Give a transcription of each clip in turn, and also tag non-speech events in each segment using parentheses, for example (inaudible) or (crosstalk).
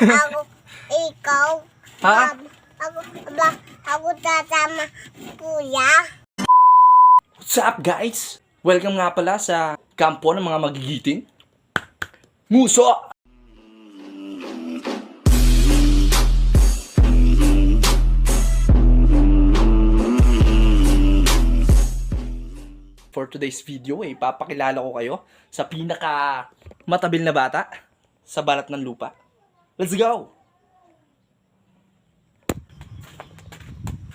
Ako, ikaw. Ha? Ako, aba, ako tatama, kuya. What's up guys? Welcome nga pala sa kampo ng mga magigiting. Muso! For today's video, eh, papakilala ko kayo sa pinaka matabil na bata sa balat ng lupa. Let's go!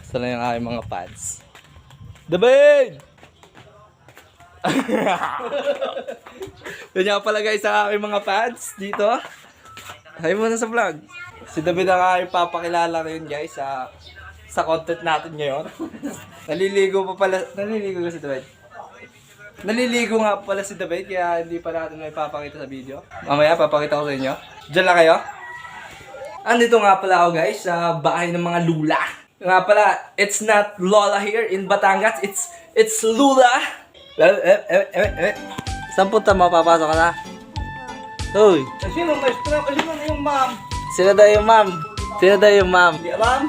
Saan na yung aking mga fans? David! Yan nga pala guys ang aking mga fans dito. Hay mo na sa vlog. Si David ang aking papakilala ngayon guys sa sa content natin ngayon. (laughs) naliligo pa pala. Naliligo ka si David. Naliligo nga pala si David kaya hindi pa natin may papakita sa video. Mamaya papakita ko sa inyo. Diyan lang kayo. Andito nga pala ako guys sa bahay ng mga lula. Nga pala, it's not Lola here in Batangas, it's it's Lula. Eh, eh, eh, eh, eh. Saan punta mo? Papasok ka na? Uy, Sino maestra? Sino na yung ma'am? sino daw yung ma'am? Sino daw yung ma'am? Di alam?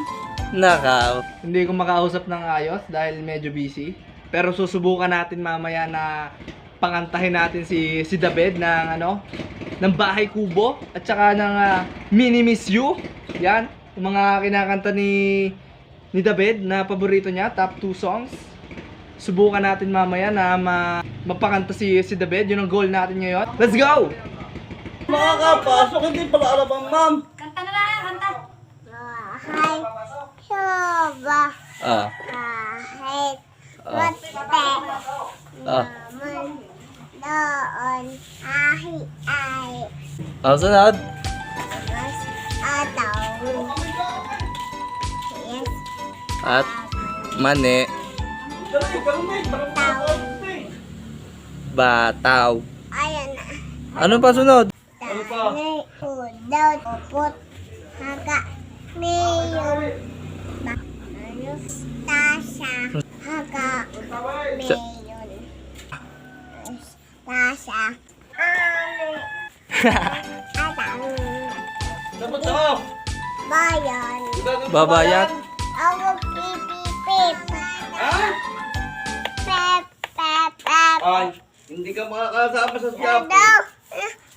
Nakaw. Hindi ko makausap ng ayos dahil medyo busy. Pero susubukan natin mamaya na pangantahin natin si si David ng ano ng Bahay Kubo at saka ng ah, Mini Miss You. Yan, yung mga kinakanta ni ni David na paborito niya, top 2 songs. Subukan natin mamaya na ma mapakanta si si David, yun ang goal natin ngayon. Let's go! Makakapasok, hindi pala alam ang ma'am. Kanta na lang, kanta. Bahay, soba, Ah. Ah. mate, Ah. naman doon, ahi ay, Ang sunod. mas ataw. Yes, At mani ataw. bataw. Ayan na. Ano pa sunod? Ano pa? Tanay, udot, upot, haga, mayon, ba- ano, tasya, haga, mayon, tasya, ano, atang, Dapat ako. bayan, Babayat. ako pipipip, Ha? pep, pep, pep, Ay, hindi ka makakasama sa daw, staff.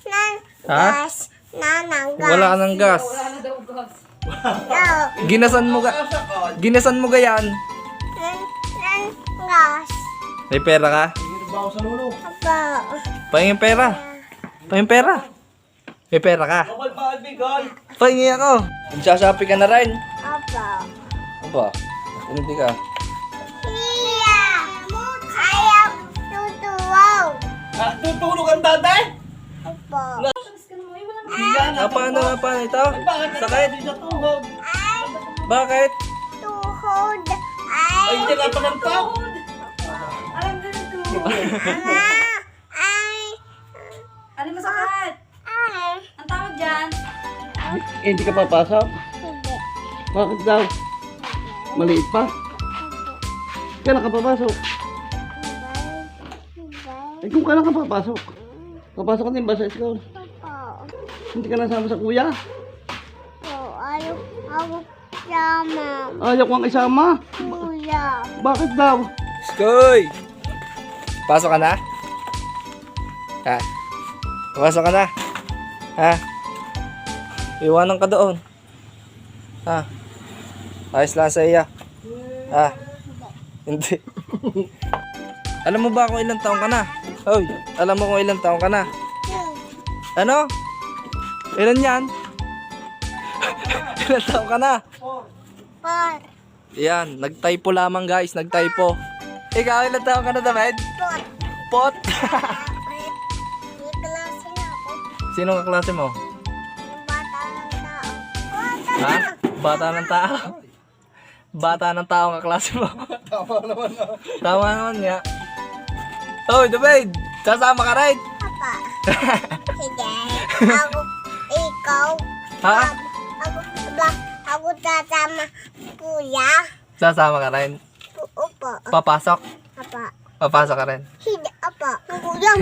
nan, Ha? gas, nananggas, Wala ka ng gas. daw, Ginasan mo ga. Ginasan mo ga yan? nan, gas, May pera ka? Hindi ba ako sa lulo? Apa. Pahingin pera. Pahingin pera. May pera ka. Kapal pa bigay. Pahingi ako. Magsashopping ka na rin. Apa. Aba, hindi ka. Iya. Ayaw tutuwaw. Ah, tutulog ang tatay? Apa. Yan. Ah, paano nga paano ito? Bakit Sakit? Tuhod. Bakit? tuhod. Ay, hindi ka pa ng tao. ama. Ay, (laughs) Hindi ka papasok? Hindi. Bakit daw? Maliit pa? Kailan ka papasok? Bye. Eh kung kailan ka papasok? Papasok ka din ba sa school? Hindi ka nasama sa kuya? Oh, ayaw ako sama. Ayaw ko ang isama. Kuya. Bakit daw? Skoy! Pasok ka na? Ha? Pasok ka na? Ha? Iwanan ka doon. Ha? Ayos lang sa iya. Ha? Hindi. (laughs) alam mo ba kung ilang taong ka na? Hoy, alam mo kung ilang taong ka na? Ano? Ilan yan? (laughs) ilang taong ka na? Pot. Yan, nagtypo lamang guys, nagtypo. Ikaw, ilang taong ka na, David? Pot. Pot! (laughs) Sino ka klase mo? Ha? Bata ng tao? Bata ng tao ka klase mo? Tama naman. Tama naman nga. Hoy, David! Sasama ka rin? Papa. (laughs) Sige. Ako, ikaw. Ha? Ako, ba, ako tatama, kuya. Sasama ka rin? Upo. Papasok? Apa. Papasok ka rin? Hindi, apa. Kuya.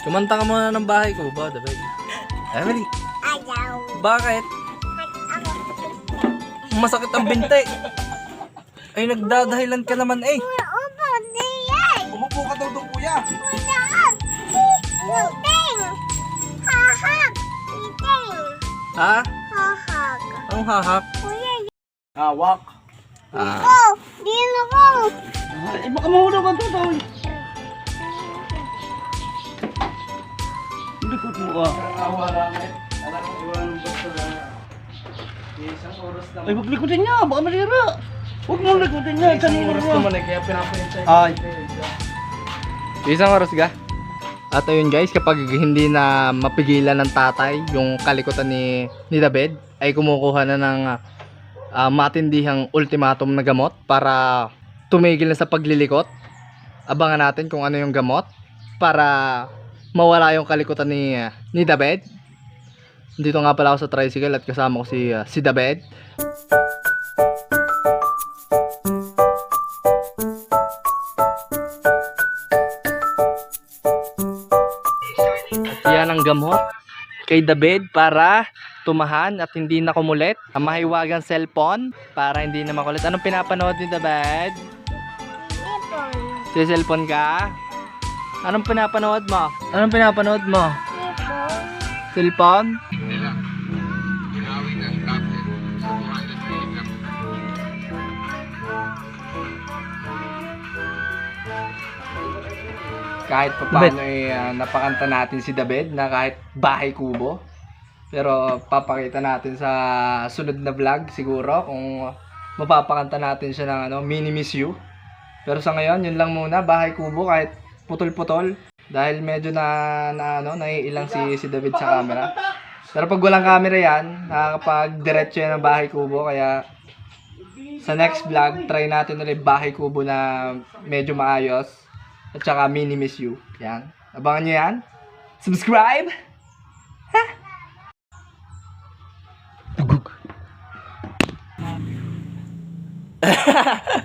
Kumanta ka muna ng bahay ko ba, David? Emily? Ayaw. Bakit? Masakit ang binte. Ay, nagdadahilan ka naman eh. Umupo ka daw doon, kuya. Ha? Hahak. Ang hahak. Kuya, Hawak. Ah. Ay, baka mahulog ang tutoy. Likod mo ka. Isang oras Ay, huwag likotin niya. Baka malira. Huwag mo likotin niya. Isang Isang oras naman eh, kaya pinapahintay. Ay. Isang oras ga? At ayun guys, kapag hindi na mapigilan ng tatay yung kalikutan ni, ni David, ay kumukuha na ng ah, matindihang ultimatum na gamot para tumigil na sa paglilikot. Abangan natin kung ano yung gamot para mawala yung kalikutan ni, ni David. Dito nga pala ako sa tricycle at kasama ko si, ah, si David. At yan ang gamot kay David para tumahan at hindi na kumulit. Ang mahiwagang cellphone para hindi na makulit. Anong pinapanood ni David? Ipon. Si cellphone ka? Anong pinapanood mo? Anong pinapanood mo? Cellphone? kahit pa paano eh, ah, napakanta natin si David na kahit bahay kubo. Pero papakita natin sa sunod na vlog siguro kung mapapakanta natin siya ng ano, Mini Miss You. Pero sa ngayon, yun lang muna, bahay kubo kahit putol-putol. Dahil medyo na, na ano, naiilang si, si David sa camera. Pero pag walang camera yan, nakakapag-diretso yan ng bahay kubo. Kaya sa next vlog, try natin ulit bahay kubo na medyo maayos. At saka mini miss you. Yan. Abangan nyo yan. Subscribe! Ha? (laughs)